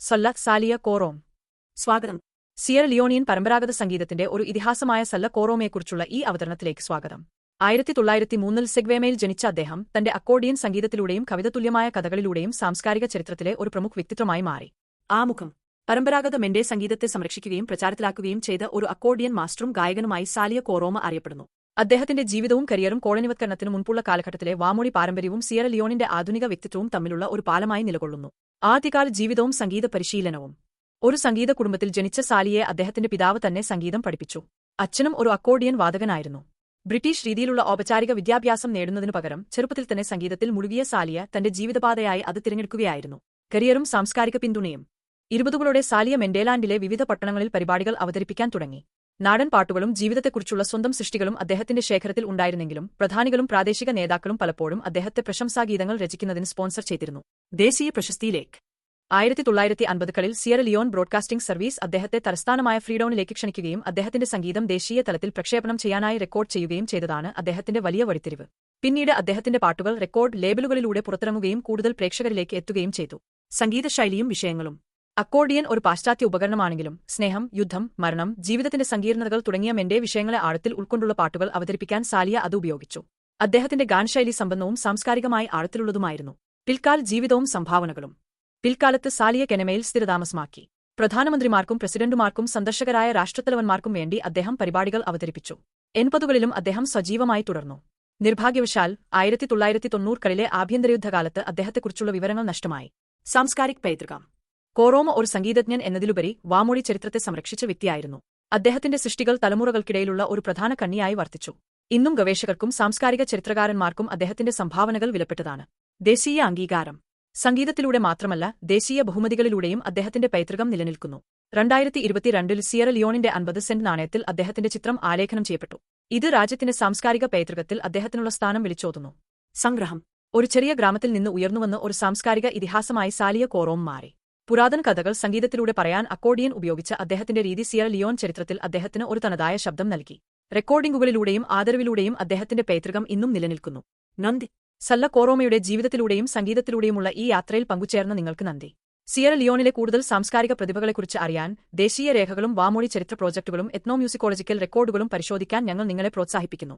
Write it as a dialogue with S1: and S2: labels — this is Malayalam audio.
S1: സല്ല സാലിയ കോറോം.
S2: സ്വാഗതം.
S1: സിയർ ലിയോണിയൻ പരമ്പരാഗത സംഗീതത്തിന്റെ ഒരു ഇതിഹാസമായ സല്ല കോറോമയെക്കുറിച്ചുള്ള ഈ അവതരണത്തിലേക്ക് സ്വാഗതം. ആയിരത്തി തൊള്ളായിരത്തി മൂന്നിൽ സെഗ്വേമയിൽ ജനിച്ച അദ്ദേഹം തന്റെ അക്കോർഡിയൻ സംഗീതത്തിലൂടെയും കവിതതുല്യമായ കഥകളിലൂടെയും സാംസ്കാരിക ചരിത്രത്തിലെ ഒരു പ്രമുഖ വ്യക്തിത്വമായി മാറി.
S2: ആമുഖം. പരമ്പരാഗത മെന്റെ സംഗീതത്തെ സംരക്ഷിക്കുകയും പ്രചാരത്തിലാക്കുകയും ചെയ്ത ഒരു അക്കോർഡിയൻ മാസ്റ്ററും ഗായകനുമായി സാലിയ കോറോമ അറിയപ്പെടുന്നു.
S1: അദ്ദേഹത്തിന്റെ ജീവിതവും കരിയറും കോളനിവത്കരണത്തിന് മുൻപുള്ള കാലഘട്ടത്തിലെ വാമൊഴി പാരമ്പര്യവും സിയറ ലിയോണിന്റെ ആധുനിക വ്യക്തിത്വവും തമ്മിലുള്ള ഒരു പാലമായി നിലകൊള്ളുന്നു. ആദ്യകാല ജീവിതവും സംഗീത പരിശീലനവും ഒരു സംഗീത കുടുംബത്തിൽ ജനിച്ച സാലിയെ അദ്ദേഹത്തിന്റെ പിതാവ് തന്നെ സംഗീതം പഠിപ്പിച്ചു. അച്ഛനും ഒരു അക്കോർഡിയൻ വാദകനായിരുന്നു ബ്രിട്ടീഷ് രീതിയിലുള്ള ഔപചാരിക വിദ്യാഭ്യാസം നേടുന്നതിനു പകരം ചെറുപ്പത്തിൽ തന്നെ സംഗീതത്തിൽ മുഴുകിയ സാലിയ തന്റെ ജീവിതപാതയായി അത് തിരഞ്ഞെടുക്കുകയായിരുന്നു. കരിയറും സാംസ്കാരിക പിന്തുണയും. ഇരുപതുകളുടെ സാലിയ മെന്റേലാൻഡിലെ വിവിധ പട്ടണങ്ങളിൽ പരിപാടികൾ അവതരിപ്പിക്കാൻ തുടങ്ങി. നാടൻ പാട്ടുകളും ജീവിതത്തെക്കുറിച്ചുള്ള സ്വന്തം സൃഷ്ടികളും അദ്ദേഹത്തിന്റെ ശേഖരത്തിൽ ഉണ്ടായിരുന്നെങ്കിലും പ്രധാനികളും പ്രാദേശിക നേതാക്കളും പലപ്പോഴും അദ്ദേഹത്തെ പ്രശംസാഗീതങ്ങൾ രചിക്കുന്നതിന് സ്പോൺസർ ചെയ്തിരുന്നു.
S2: ദേശീയ പ്രശസ്തിയിലേക്ക്
S1: ആയിരത്തി തൊള്ളായിരത്തി അൻപതുകളിൽ സിയറ ലിയോൺ ബ്രോഡ്കാസ്റ്റിംഗ് സർവീസ് അദ്ദേഹത്തെ തലസ്ഥാനമായ ഫ്രീഡൌണിലേക്ക് ക്ഷണിക്കുകയും അദ്ദേഹത്തിന്റെ സംഗീതം ദേശീയ തലത്തിൽ പ്രക്ഷേപണം ചെയ്യാനായി റെക്കോർഡ് ചെയ്യുകയും ചെയ്തതാണ് അദ്ദേഹത്തിന്റെ വലിയ വഴിത്തിരിവ്. പിന്നീട് അദ്ദേഹത്തിന്റെ പാട്ടുകൾ റെക്കോർഡ് ലേബലുകളിലൂടെ പുറത്തിറങ്ങുകയും കൂടുതൽ പ്രേക്ഷകരിലേക്ക് എത്തുകയും ചെയ്തു.
S2: സംഗീതശൈലിയും വിഷയങ്ങളും.
S1: അക്കോർഡിയൻ ഒരു പാശ്ചാത്യ ഉപകരണമാണെങ്കിലും സ്നേഹം യുദ്ധം മരണം ജീവിതത്തിന്റെ സങ്കീർണതകൾ തുടങ്ങിയ മെന്റെ വിഷയങ്ങളെ ആഴത്തിൽ ഉൾക്കൊണ്ടുള്ള പാട്ടുകൾ അവതരിപ്പിക്കാൻ സാലിയ അത് ഉപയോഗിച്ചു. അദ്ദേഹത്തിന്റെ ഗാൻശൈലി സമ്പന്നവും സാംസ്കാരികമായി ആഴത്തിലുള്ളതുമായിരുന്നു. പിൽക്കാല ജീവിതവും സംഭാവനകളും. പിൽക്കാലത്ത് സാലിയ കെനമയിൽ സ്ഥിരതാമസമാക്കി. പ്രധാനമന്ത്രിമാർക്കും പ്രസിഡന്റുമാർക്കും സന്ദർശകരായ രാഷ്ട്രത്തലവന്മാർക്കും വേണ്ടി അദ്ദേഹം പരിപാടികൾ അവതരിപ്പിച്ചു. എൺപതുകളിലും അദ്ദേഹം സജീവമായി തുടർന്നു. നിർഭാഗ്യവശാൽ ആയിരത്തി തൊള്ളായിരത്തി തൊണ്ണൂറുകളിലെ ആഭ്യന്തരയുദ്ധകാലത്ത് അദ്ദേഹത്തെക്കുറിച്ചുള്ള വിവരങ്ങൾ നഷ്ടമായി.
S2: സാംസ്കാരിക് പൈതൃകം.
S1: കോറോമ ഒരു സംഗീതജ്ഞൻ എന്നതിലുപരി വാമൊഴി ചരിത്രത്തെ സംരക്ഷിച്ച വ്യക്തിയായിരുന്നു. അദ്ദേഹത്തിന്റെ സൃഷ്ടികൾ തലമുറകൾക്കിടയിലുള്ള ഒരു പ്രധാന കണ്ണിയായി വർത്തിച്ചു. ഇന്നും ഗവേഷകർക്കും സാംസ്കാരിക ചരിത്രകാരന്മാർക്കും അദ്ദേഹത്തിന്റെ സംഭാവനകൾ വിലപ്പെട്ടതാണ്. ദേശീയ അംഗീകാരം. സംഗീതത്തിലൂടെ മാത്രമല്ല ദേശീയ ബഹുമതികളിലൂടെയും അദ്ദേഹത്തിന്റെ പൈതൃകം നിലനിൽക്കുന്നു. രണ്ടായിരത്തി ഇരുപത്തിരണ്ടിൽ സിയറ ലിയോണിന്റെ അൻപത് സെന്റ് നാണയത്തിൽ അദ്ദേഹത്തിന്റെ ചിത്രം ആലേഖനം ചെയ്യപ്പെട്ടു. ഇത് രാജ്യത്തിന്റെ സാംസ്കാരിക പൈതൃകത്തിൽ അദ്ദേഹത്തിനുള്ള സ്ഥാനം വിളിച്ചോതുന്നു.
S2: സംഗ്രഹം.
S1: ഒരു ചെറിയ ഗ്രാമത്തിൽ നിന്ന് ഉയർന്നുവന്ന് ഒരു സാംസ്കാരിക ഇതിഹാസമായി സാലിയ കോറോം മാറി. പുരാതന കഥകൾ സംഗീതത്തിലൂടെ പറയാൻ അക്കോർഡിയൻ ഉപയോഗിച്ച അദ്ദേഹത്തിന്റെ രീതി സിയർ ലിയോൺ ചരിത്രത്തിൽ അദ്ദേഹത്തിന് ഒരു തനതായ ശബ്ദം നൽകി. റെക്കോർഡിംഗുകളിലൂടെയും ആദരവിലൂടെയും അദ്ദേഹത്തിന്റെ പൈതൃകം ഇന്നും നിലനിൽക്കുന്നു.
S2: നന്ദി.
S1: സല്ല കോറോമയുടെ ജീവിതത്തിലൂടെയും സംഗീതത്തിലൂടെയുമുള്ള ഈ യാത്രയിൽ പങ്കുചേർന്ന നിങ്ങൾക്ക് നന്ദി. സിയറ ലിയോണിലെ കൂടുതൽ സാംസ്കാരിക പ്രതിഭകളെക്കുറിച്ച് അറിയാൻ ദേശീയ രേഖകളും വാമൊഴി ചരിത്ര പ്രോജക്ടുകളും എത്നോമ്യൂസിക്കോളജിക്കൽ റെക്കോർഡുകളും പരിശോധിക്കാൻ ഞങ്ങൾ നിങ്ങളെ പ്രോത്സാഹിപ്പിക്കുന്നു.